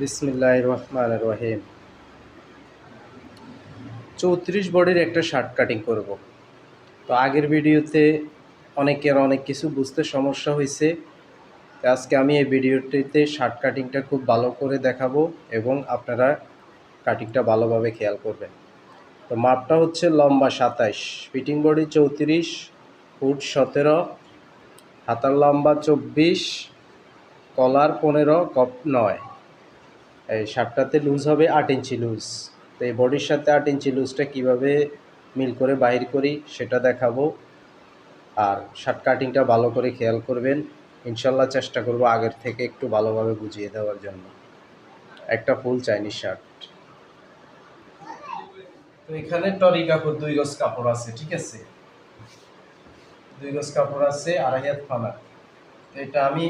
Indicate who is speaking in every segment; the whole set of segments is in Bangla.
Speaker 1: বিসমিল্লাহ রহমান রহিম। চৌত্রিশ বডির একটা শার্ট কাটিং করব। তো আগের ভিডিওতে অনেকের অনেক কিছু বুঝতে সমস্যা হয়েছে। আজকে আমি এই ভিডিওটিতে শার্ট কাটিংটা খুব ভালো করে দেখাবো এবং আপনারা কাটিংটা ভালোভাবে খেয়াল করবেন। তো মাপটা হচ্ছে লম্বা সাতাইশ ফিটিং বডি চৌত্রিশ ফুট সতেরো, হাতার লম্বা চব্বিশ কলার পনেরো কপ নয়। এই শার্টটাতে লুজ হবে আট ইঞ্চি লুজ তো এই বডির সাথে আট ইঞ্চি লুজটা কীভাবে মিল করে বাহির করি সেটা দেখাবো। আর শার্ট কাটিংটা ভালো করে খেয়াল করবেন। ইনশাল্লাহ চেষ্টা করব আগের থেকে একটু ভালোভাবে বুঝিয়ে দেওয়ার জন্য। একটা ফুল চাইনিজ শার্ট তো এখানে টরি কাপড় দুই গজ কাপড় আছে, ঠিক আছে? দুই গজ কাপড় আছে, আড়াই হাত ফানা তো এটা আমি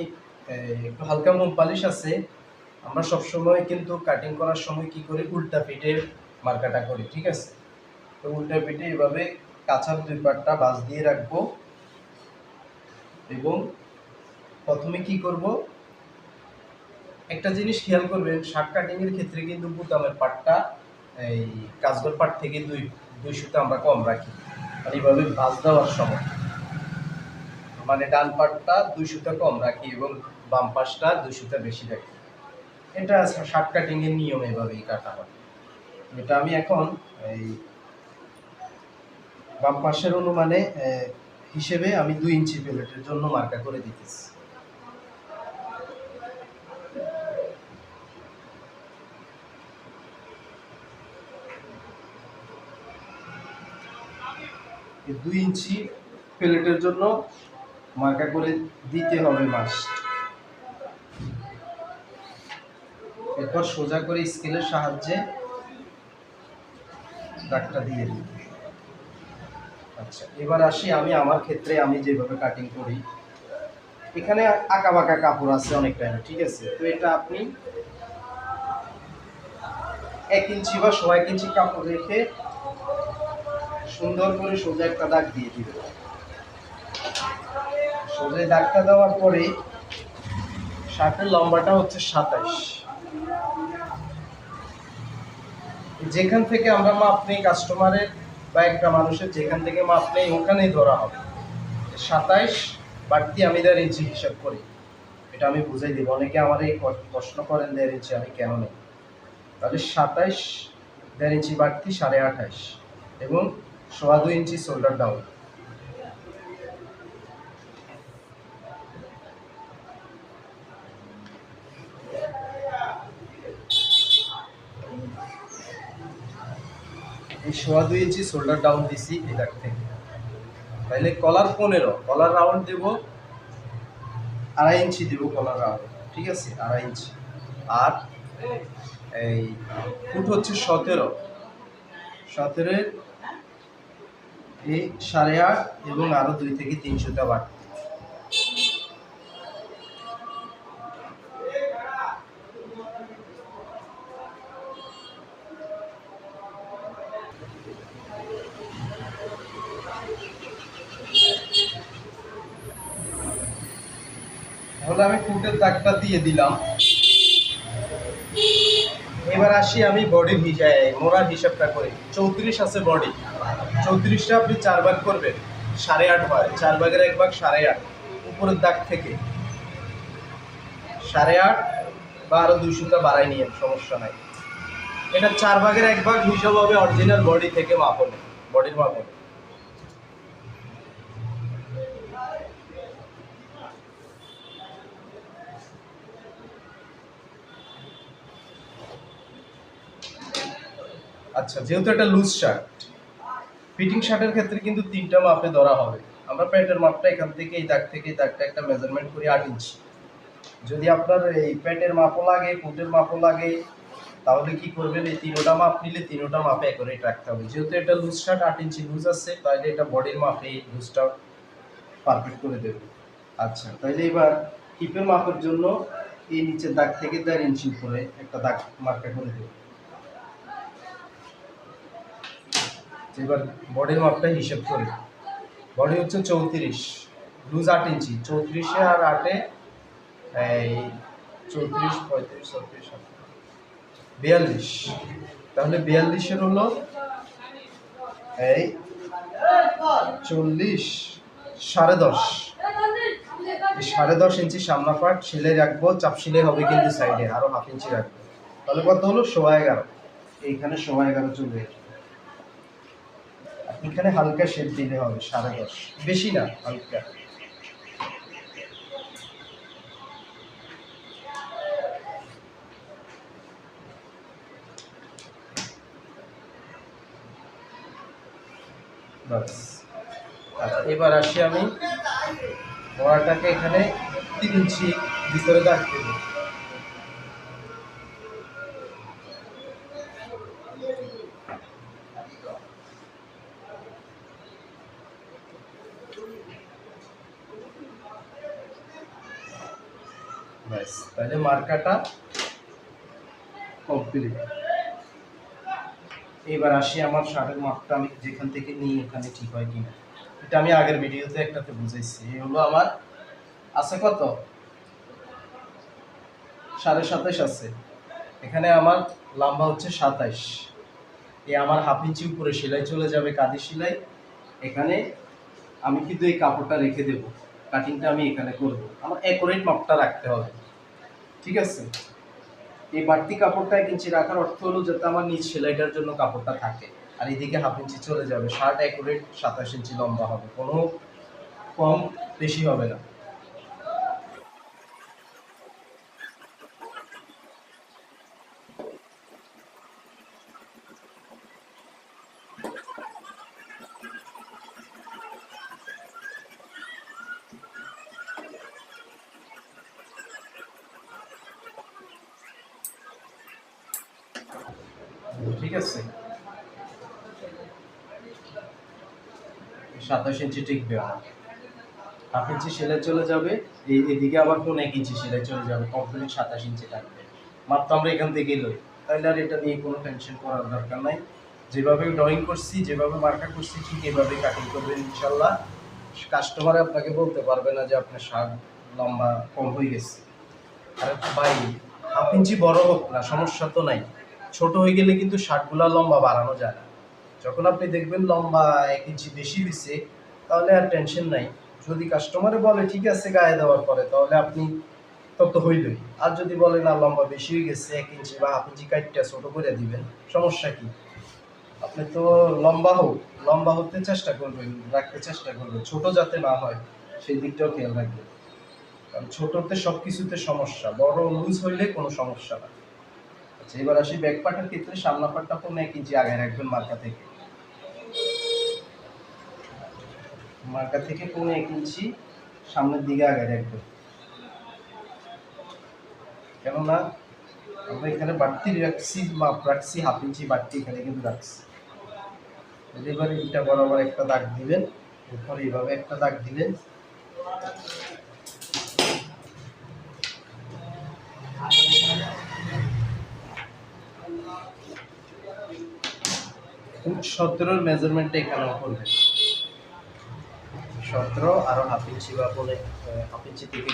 Speaker 1: একটু হালকা মোম পালিশ আছে। আমরা সবসময় কিন্তু কাটিং করার সময় কি করি? উল্টা পিঠে মার্কাটা করি, ঠিক আছে? তো উল্টা পিঠে এভাবে কাঁচার দুই পাটটা বাস দিয়ে রাখব। এবং প্রথমে কি করব? একটা জিনিস খেয়াল করবেন শার্ট কাটিং এর ক্ষেত্রে কিন্তু বুতামের পাটটা, এই কাজগর পাট থেকে দুই দুই সুতা আমরা কম রাখি। আর এইভাবে ভাঁজ দেওয়ার সময়। মানে ডান পাটটা দুই সুতা কম রাখি এবং বাম পাশটা দুই সুতা বেশি রাখি। এটা শার্ট কাটিং এর নিয়ম এভাবেই কাটা হয় এটা আমি এখন এই বাম পাশের অনুমানে হিসেবে আমি দুই ইঞ্চি প্লেটের জন্য মার্কা করে দিতেছি। দুই ইঞ্চি প্লেটের জন্য মার্কা করে দিতে হবে মাস্ট। এরপর সোজা করে স্কেলের সাহায্যে দাগটা দিয়ে দিই। আচ্ছা এবার আসি আমি আমার ক্ষেত্রে, আমি যেভাবে কাটিং করি। এখানে আঁকা বাঁকা কাপড় আছে অনেকটা ঠিক আছে? তো এটা আপনি এক ইঞ্চি বা সোয়া এক ইঞ্চি কাপড় রেখে সুন্দর করে সোজা একটা দাগ দিয়ে দিবেন। সোজা দাগটা দেওয়ার পরে শার্টের লম্বাটা হচ্ছে সাতাইশ। যেখান থেকে আমরা মাপ নেই কাস্টমারের বা একটা মানুষের, যেখান থেকে মাপ নেই, ওখানেই ধরা হবে। সাতাইশ বাড়তি আমি দেড় ইঞ্চি হিসাব করি। এটা আমি বুঝাই দিব। অনেকে আমার এই প্রশ্ন করেন দেড় ইঞ্চি, আমি কেন নেই? তাহলে সাতাইশ দেড় ইঞ্চি বাড়তি সাড়ে আঠাইশ এবং সোয়া দুই ইঞ্চি শোল্ডার ডাউন সোয়া দুই ইঞ্চি শোল্ডার ডাউন দিছি দাগ থেকে। তাহলে কলার পনেরো কলার রাউন্ড দেব, আড়াই ইঞ্চি দেব কলার রাউন্ড ঠিক আছে? আড়াই ইঞ্চি। আর এই ফুট হচ্ছে সতেরো। সতেরো এই সাড়ে আট এবং আরও দুই থেকে তিনশোটা বাড়তি তাহলে আমি ফুটের দাগটা দিয়ে দিলাম। এবার আসি আমি বডির হিসাবে মোড়ার হিসাবটা করি। চৌত্রিশ আছে বডি চৌত্রিশটা আপনি চার ভাগ করবেন, সাড়ে আট ভাগ চার ভাগের এক ভাগ সাড়ে আট, উপরের দাগ থেকে। সাড়ে আট বা আরও দুই সুতা বাড়াই নিয়ে সমস্যা নাই। এটা চার ভাগের এক ভাগ হিসাব হবে অরিজিনাল বডি থেকে মাপনে বডির মাপনে। আচ্ছা যেহেতু একটা লুজ শার্ট ফিটিং শার্টের ক্ষেত্রে কিন্তু তিনটা মাপে ধরা হবে। আমরা প্যান্টের মাপটা এখান থেকে, এই দাগ থেকে, এই দাগটা একটা মেজারমেন্ট করি আট ইঞ্চি যদি আপনার এই প্যান্টের মাপও লাগে কোটের মাপও লাগে, তাহলে কি করবেন, এই তিনোটা মাপ নিলে তিনোটা মাপে করে রাখতে হবে। যেহেতু এটা লুজ শার্ট আট ইঞ্চি লুজ আছে, তাহলে এটা বডির মাপে লুজটা পারফেক্ট করে দেবে। আচ্ছা তাহলে এবার হিপের মাপের জন্য এই নিচের দাগ থেকে দেড় ইঞ্চি উপরে একটা দাগ মার্কা করে দেবে। এবার বডির মাপটা হিসেব করি। বডি হচ্ছে চৌত্রিশ লুজ আট ইঞ্চি চৌত্রিশে আর আটে এই চৌত্রিশ, পঁয়ত্রিশ, ছত্রিশ বিয়াল্লিশ। তাহলে বিয়াল্লিশের হলো এই চল্লিশ, সাড়ে দশ। সাড়ে দশ ইঞ্চি সামনা পাট সেলাই রাখব, চাপ সেলাই হবে কিন্তু সাইডে আরও হাফ ইঞ্চি রাখব। তাহলে কত হলো? সোয়া এগারো। এইখানে সোয়া এগারো চলে এখানে হালকা শেপ দিলে হবে সাড়ে দশ বেশি না হালকা। আচ্ছা, এবার আসি আমি বড়াটাকে এখানে তিন ইঞ্চি ভিতরে দাগ দেব তাহলে কমপ্লিট। এবার আসি আমার শার্টের মাপটা আমি যেখান থেকে নিই, এখানে ঠিক হয় কিনা। এটা আমি আগের ভিডিওতে একটাতে বুঝাইছি। এই হলো আমার, আছে কত? সাড়ে সাতাইশ আছে। এখানে আমার লম্বা হচ্ছে সাতাইশ। এই আমার হাফ ইঞ্চি উপরে সেলাই চলে যাবে কাঁদি সেলাই। এখানে আমি কিন্তু এই কাপড়টা রেখে দেবো। কাটিংটা আমি এখানে করব। আমার অ্যাকুরেট মাপটা রাখতে হবে। ঠিক আছে? এই বাড়তি কাপড়টা এক ইঞ্চি রাখার অর্থ হলো যাতে আমার নিজ সেলাইটার জন্য কাপড়টা থাকে। আর এদিকে হাফ ইঞ্চি চলে যাবে, শার্ট অ্যাকুরেট সাতাশ ইঞ্চি লম্বা হবে, কোনো কম বেশি হবে না। ঠিক আছে? সাতাশ ইঞ্চি টিকবে আমার। হাফ ইঞ্চি সেলাই চলে যাবে। এই এদিকে আবার কোন এক ইঞ্চি সেলাই চলে যাবে কমপ্লিট সাতাশ ইঞ্চি থাকবে। মাত্র আমরা এখান থেকে লই। তাহলে আর এটা নিয়ে কোনো টেনশন করার দরকার নাই। যেভাবে ড্রয়িং করছি, যেভাবে মার্কা করছি, ঠিক এভাবে কাটিং করবেন ইনশাল্লাহ। কাস্টমার আপনাকে বলতে পারবে না যে আপনার শার্ট লম্বা কম হয়ে গেছে। আর ভাই, হাফ ইঞ্চি বড় হোক না, সমস্যা তো নাই। ছোট হয়ে গেলে কিন্তু শার্টগুলা লম্বা বাড়ানো যায় না। যখন আপনি দেখবেন লম্বা এক ইঞ্চি বেশি হয়েছে তাহলে আর টেনশন নাই। যদি কাস্টমারে বলে, ঠিক আছে, গায়ে দেওয়ার পরে, তাহলে আপনি তত হইলই। আর যদি বলে, না, লম্বা বেশি হয়ে গেছে, এক ইঞ্চি বা হাফ ইঞ্চি কাইটটা ছোট করে দিবেন, সমস্যা কি? আপনি তো লম্বা হোক, লম্বা হতে চেষ্টা করবেন, রাখতে চেষ্টা করবেন। ছোট যাতে না হয়, সেই দিকটাও খেয়াল রাখবেন। কারণ ছোটতে সব কিছুতে সমস্যা, বড় লুজ হইলে কোনো সমস্যা না। আচ্ছা এবার আসি ব্যাক পার্টের ক্ষেত্রে সামনা পার্টটা কোনো এক ইঞ্চি আগে রাখবেন মার্কা থেকে। মার্কা থেকে কোনো এক ইঞ্চি সামনের দিকে আগে রাখবেন কেননা, আমরা এখানে বাড়তি রাখছি মাপ রাখছি, হাফ ইঞ্চি বাড়তি এখানে কিন্তু রাখছি। এবারে এটা বরাবর একটা দাগ দিবেন, এরপর এইভাবে একটা দাগ দিলেন সতেরোর মেজারমেন্টটা সতেরো হাফ ইঞ্চি বা বলে হাফ ইঞ্চি থেকে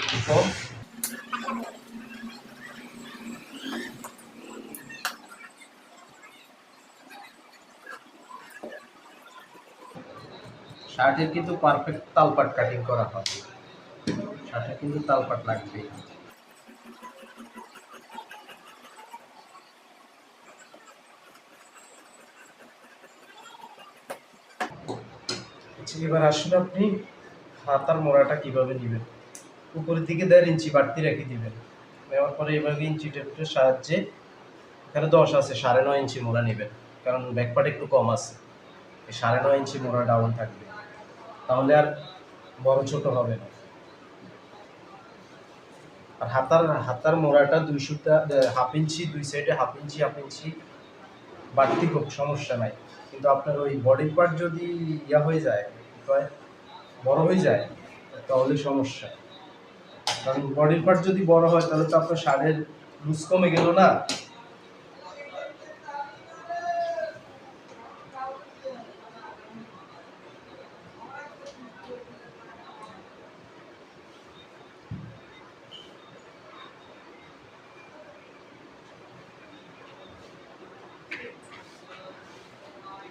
Speaker 1: শার্টের কিন্তু পারফেক্ট তালপাট কাটিং করা হবে। শার্টের কিন্তু তালপাট লাগবে এবার আসলে আপনি হাতার মোড়াটা কীভাবে নেবেন? উপরের দিকে দেড় ইঞ্চি বাড়তি রেখে দিবেন। নেওয়ার পরে এভাবে ইঞ্চি টেপের সাহায্যে এখানে দশ আছে, সাড়ে নয় ইঞ্চি মোড়া নেবেন। কারণ ব্যাকপার্ট একটু কম আছে। এই সাড়ে নয় ইঞ্চি মোড়া ডাউন থাকবে। তাহলে আর বড় ছোট হবে না। আর হাতার হাতার মোড়াটা দুই দুইশোটা হাফ ইঞ্চি, দুই সাইডে হাফ ইঞ্চি হাফ ইঞ্চি বাড়তি খুব সমস্যা নাই। কিন্তু আপনার ওই বডি পার্ট যদি ইয়া হয়ে যায় কয়, বড় হয়ে যায় তাহলে সমস্যা। কারণ বডির পার্ট যদি বড় হয় তাহলে তো আপনার শাড়ির লুজ কমে গেল না।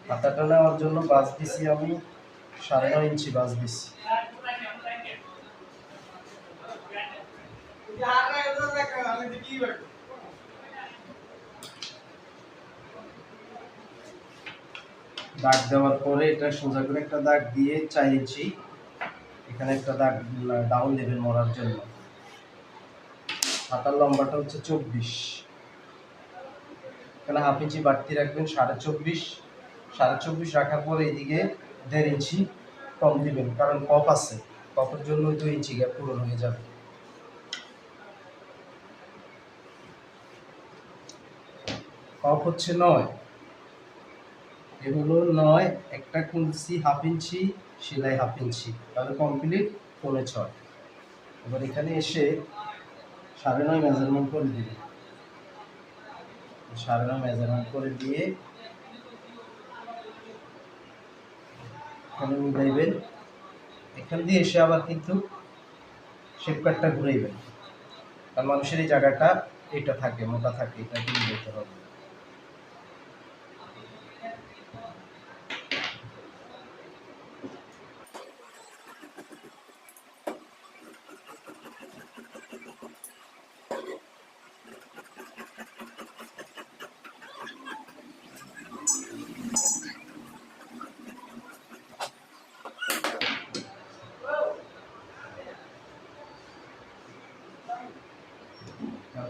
Speaker 1: হাতাটা নেওয়ার জন্য বাস দিছি আমি সাড়ে নয় ইঞ্চি বাস দাগ দেওয়ার পরে এটা সোজা করে একটা দাগ দিয়ে ইঞ্চি, এখানে একটা দাগ ডাউন লেভেল মরার জন্য। হাতার লম্বাটা হচ্ছে চব্বিশ। এখানে হাফ ইঞ্চি বাড়তি রাখবেন সাড়ে চব্বিশ। সাড়ে চব্বিশ রাখার পরে এদিকে দেড় ইঞ্চি কম দিবেন, কারণ কপ আছে। কপের জন্য দুই ইঞ্চি গ্যাপ পূরণ হয়ে যাবে। কপ হচ্ছে নয়। এগুলো নয়, একটা কুলসি হাফ ইঞ্চি, সেলাই হাফ ইঞ্চি, তাহলে কমপ্লিট পৌনে ছয়। এবার এখানে এসে সাড়ে নয় মেজারমেন্ট করে দিবে। সাড়ে নয় মেজারমেন্ট করে দিয়ে এখানে মিলাইবেন এখান দিয়ে এসে আবার কিন্তু শেপ কাটটা ঘুরাইবেন। কারণ মানুষের এই জায়গাটা, এটা থাকে, মোটা থাকে, এটা দিয়ে যেতে হবে।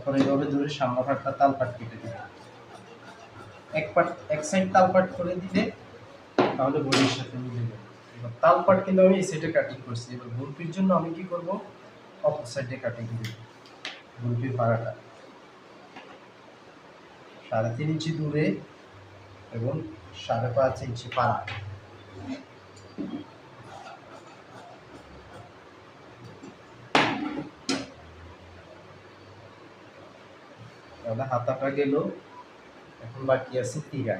Speaker 1: তারপরে এইভাবে ধরে সামনে পাটটা তাল পাট কেটে দিবে। এক পাট, এক সাইড তাল পাট করে দিলে তাহলে বডির সাথে মিলে যাবে। এবার তাল পাট কিন্তু আমি এই সাইডে কাটিং করছি। এবার গুলপির জন্য আমি কি করব? অপর সাইডে কাটিং দেব। গুলপির পাড়াটা। সাড়ে তিন ইঞ্চি দূরে এবং সাড়ে পাঁচ ইঞ্চি পাড়া। তাহলে হাতাটা গেল। এখন বাকি আছে তিরা।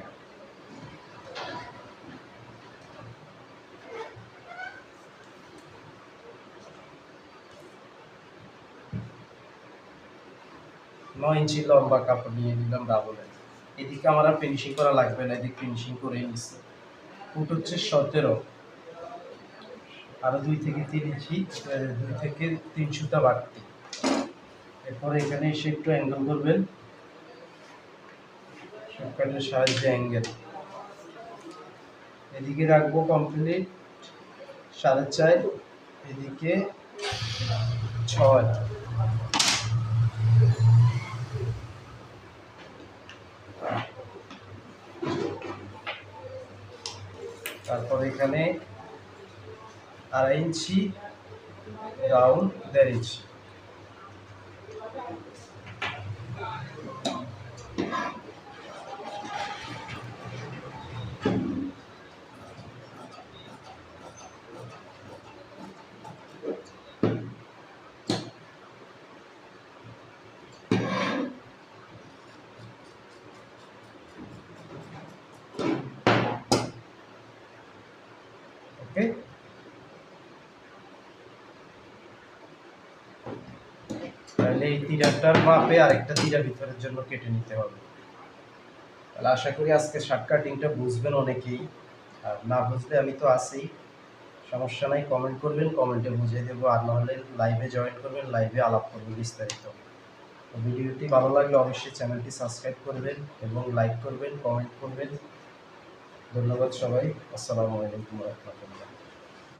Speaker 1: নয় ইঞ্চি লম্বা কাপড় নিয়ে নিলাম ডাবলে এদিকে আমার আর ফিনিশিং করা লাগবে না, এদিকে ফিনিশিং করে নিচ্ছি ফুট হচ্ছে সতেরো। আরও দুই থেকে তিন ইঞ্চি দুই থেকে তিন সুতা বাড়তি। এরপরে এখানে এসে একটু অ্যাঙ্গেল করবেন। শর্টকাটের সাহায্যে অ্যাঙ্গেল এদিকে রাখব কমপ্লিট সাড়ে চার, এদিকে ছয়। তারপর এখানে আড়াই ইঞ্চি ডাউন দেড় ইঞ্চি। তাহলে এই তিরাটার মাপে আরেকটা তিরা ভিতরের জন্য কেটে নিতে হবে। তাহলে আশা করি আজকে শার্ট কাটিংটা বুঝবেন অনেকেই। আর না বুঝলে আমি তো আছি। সমস্যা নাই কমেন্ট করবেন কমেন্টে বুঝিয়ে দেবো। আর নাহলে লাইভে জয়েন করবেন লাইভে আলাপ করবেন বিস্তারিত। ভিডিওটি ভালো লাগলে অবশ্যই চ্যানেলটি সাবস্ক্রাইব করবেন এবং লাইক করবেন কমেন্ট করবেন। ধন্যবাদ সবাই। আসসালামু আলাইকুম রহমতুল্লাহ।